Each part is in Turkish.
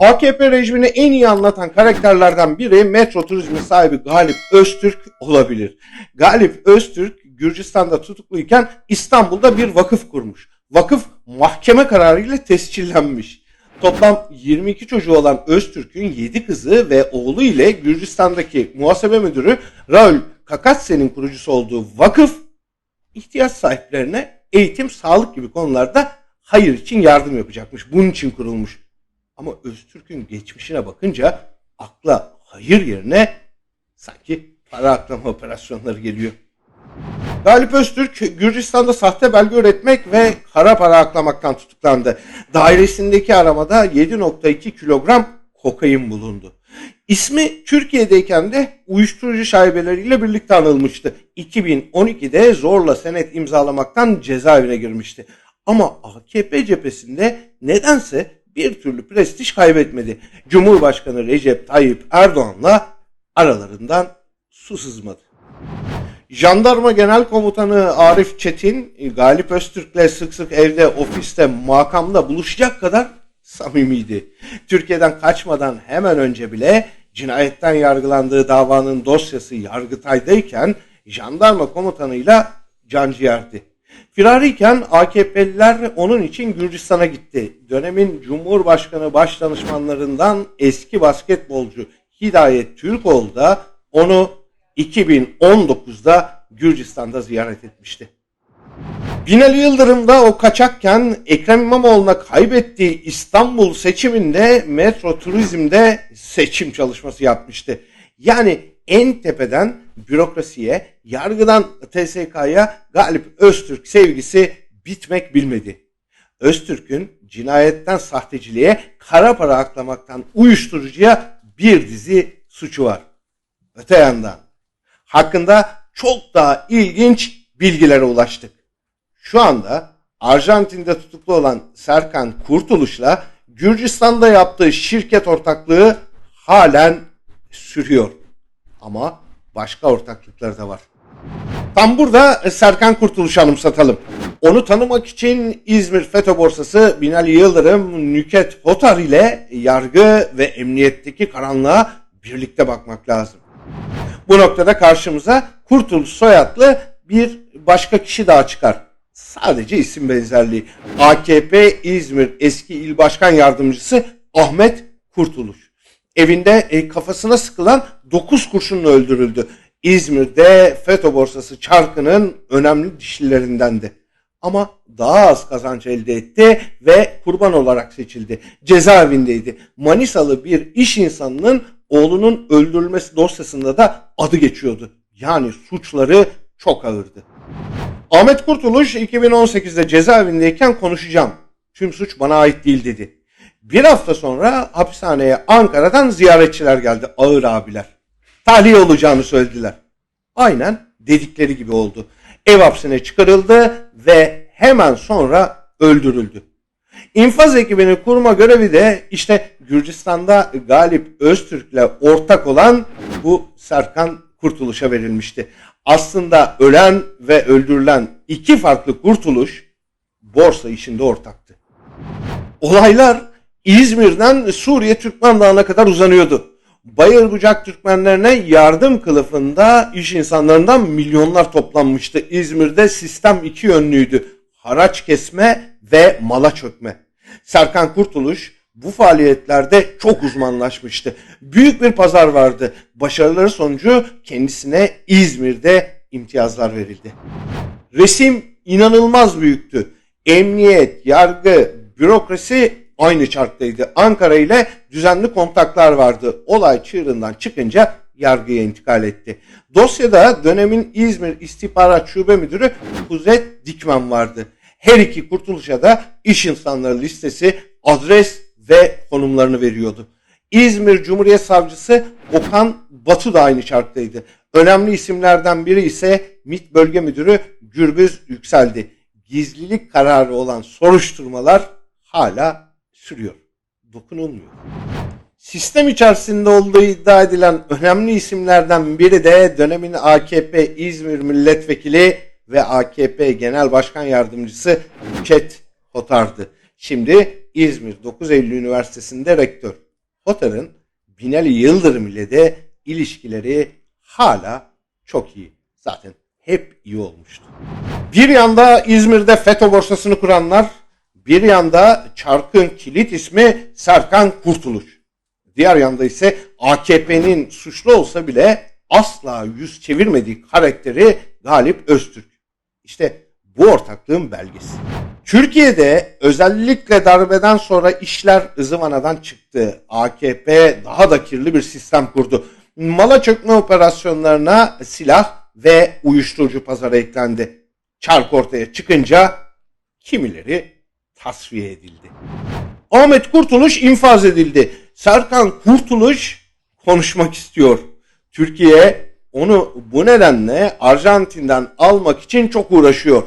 AKP rejimini en iyi anlatan karakterlerden biri Metro Turizmi sahibi Galip Öztürk olabilir. Galip Öztürk Gürcistan'da tutukluyken İstanbul'da bir vakıf kurmuş. Vakıf mahkeme kararıyla tescillenmiş. Toplam 22 çocuğu olan Öztürk'ün 7 kızı ve oğlu ile Gürcistan'daki muhasebe müdürü Raul Kakatse'nin kurucusu olduğu vakıf ihtiyaç sahiplerine eğitim, sağlık gibi konularda hayır için yardım yapacakmış. Bunun için kurulmuş. Ama Öztürk'ün geçmişine bakınca akla hayır yerine sanki para aklama operasyonları geliyor. Galip Öztürk, Gürcistan'da sahte belge üretmek ve kara para aklamaktan tutuklandı. Dairesindeki aramada 7.2 kilogram kokain bulundu. İsmi Türkiye'deyken de uyuşturucu şaibeleriyle birlikte anılmıştı. 2012'de zorla senet imzalamaktan cezaevine girmişti. Ama AKP cephesinde nedense bir türlü prestij kaybetmedi. Cumhurbaşkanı Recep Tayyip Erdoğan'la aralarından su sızmadı. Jandarma Genel Komutanı Arif Çetin, Galip Öztürk'le sık sık evde, ofiste, makamda buluşacak kadar samimiydi. Türkiye'den kaçmadan hemen önce bile cinayetten yargılandığı davanın dosyası Yargıtay'dayken jandarma komutanıyla canciğerdi. Firariyken AKP'liler onun için Gürcistan'a gitti. Dönemin Cumhurbaşkanı Başdanışmanlarından eski basketbolcu Hidayet Türkoğlu da onu 2019'da Gürcistan'da ziyaret etmişti. Binali Yıldırım da o kaçakken Ekrem İmamoğlu'na kaybettiği İstanbul seçiminde Metro Turizm'de seçim çalışması yapmıştı. Yani en tepeden bürokrasiye, yargıdan TSK'ya Galip Öztürk sevgisi bitmek bilmedi. Öztürk'ün cinayetten sahteciliğe, kara para aklamaktan uyuşturucuya bir dizi suçu var. Öte yandan hakkında çok daha ilginç bilgilere ulaştık. Şu anda Arjantin'de tutuklu olan Serkan Kurtuluş'la Gürcistan'da yaptığı şirket ortaklığı halen sürüyor. Ama başka ortaklıkları da var. Tam burada Serkan Kurtuluş'u anımsatalım. Onu tanımak için İzmir FETÖ borsası Binali Yıldırım, Nüket Hotar ile yargı ve emniyetteki karanlığa birlikte bakmak lazım. Bu noktada karşımıza Kurtuluş soyadlı bir başka kişi daha çıkar. Sadece isim benzerliği. AKP İzmir eski il başkan yardımcısı Ahmet Kurtuluş. Evinde e, kafasına sıkılan 9 kurşunla öldürüldü. İzmir'de FETÖ borsası çarkının önemli dişlilerindendi. Ama daha az kazanç elde etti ve kurban olarak seçildi. Cezaevindeydi. Manisalı bir iş insanının oğlunun öldürülmesi dosyasında da adı geçiyordu. Yani suçları çok ağırdı. Ahmet Kurtuluş 2018'de cezaevindeyken konuşacağım. Tüm suç bana ait değil dedi. Bir hafta sonra hapishaneye Ankara'dan ziyaretçiler geldi ağır abiler. Tahliye olacağını söylediler. Aynen dedikleri gibi oldu. Ev hapsine çıkarıldı ve hemen sonra öldürüldü. İnfaz ekibini kurma görevi de işte Gürcistan'da Galip Öztürk'le ortak olan bu Serkan Kurtuluş'a verilmişti. Aslında ölen ve öldürülen iki farklı kurtuluş borsa işinde ortaktı. Olaylar İzmir'den Suriye Türkmen Dağı'na kadar uzanıyordu. Bayır Bucak Türkmenlerine yardım kılıfında iş insanlarından milyonlar toplanmıştı. İzmir'de sistem iki yönlüydü. Haraç kesme ve mala çökme. Serkan Kurtuluş bu faaliyetlerde çok uzmanlaşmıştı. Büyük bir pazar vardı. Başarıları sonucu kendisine İzmir'de imtiyazlar verildi. Resim inanılmaz büyüktü. Emniyet, yargı, bürokrasi aynı çarktaydı. Ankara ile düzenli kontaklar vardı. Olay çığırından çıkınca yargıya intikal etti. Dosyada dönemin İzmir İstihbarat Şube Müdürü Kuzet Dikmen vardı. Her iki kurtuluşa da iş insanları listesi, adres ve konumlarını veriyordu. İzmir Cumhuriyet Savcısı Okan Batu da aynı çarktaydı. Önemli isimlerden biri ise MİT Bölge Müdürü Gürbüz Yükseldi. Gizlilik kararı olan soruşturmalar hala sürüyor. Dokunulmuyor. Sistem içerisinde olduğu iddia edilen önemli isimlerden biri de dönemin AKP İzmir Milletvekili ve AKP Genel Başkan Yardımcısı Chet Hotar'dı. Şimdi İzmir 9 Eylül Üniversitesi'nde rektör. Hotar'ın Binali Yıldırım ile de ilişkileri hala çok iyi. Zaten hep iyi olmuştu. Bir yanda İzmir'de FETÖ borsasını kuranlar, bir yanda çarkın kilit ismi Serkan Kurtuluş. Diğer yanda ise AKP'nin suçlu olsa bile asla yüz çevirmediği karakteri Galip Öztürk. İşte bu ortaklığın belgesi. Türkiye'de özellikle darbeden sonra işler ızıvanadan çıktı. AKP daha da kirli bir sistem kurdu. Mala çökme operasyonlarına silah ve uyuşturucu pazarı eklendi. Çark ortaya çıkınca kimileri tasfiye edildi. Ahmet Kurtuluş infaz edildi. Serkan Kurtuluş konuşmak istiyor. Türkiye onu bu nedenle Arjantin'den almak için çok uğraşıyor.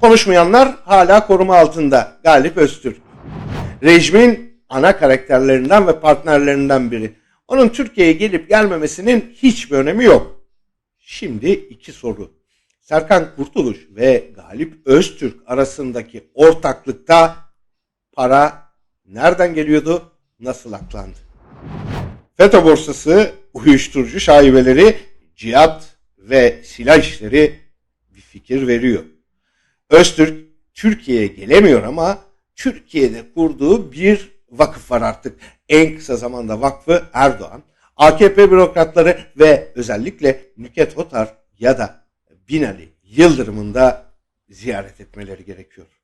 Konuşmayanlar hala koruma altında. Galip Öztürk. Rejimin ana karakterlerinden ve partnerlerinden biri. Onun Türkiye'ye gelip gelmemesinin hiçbir önemi yok. Şimdi iki soru. Serkan Kurtuluş ve Galip Öztürk arasındaki ortaklıkta para nereden geliyordu, nasıl aklandı? FETÖ borsası, uyuşturucu şaibeleri, cihat ve silah işleri bir fikir veriyor. Öztürk Türkiye'ye gelemiyor ama Türkiye'de kurduğu bir vakıf var artık. En kısa zamanda vakfı Erdoğan, AKP bürokratları ve özellikle Nüket Hotar ya da Binali Yıldırım'ın da ziyaret etmeleri gerekiyor.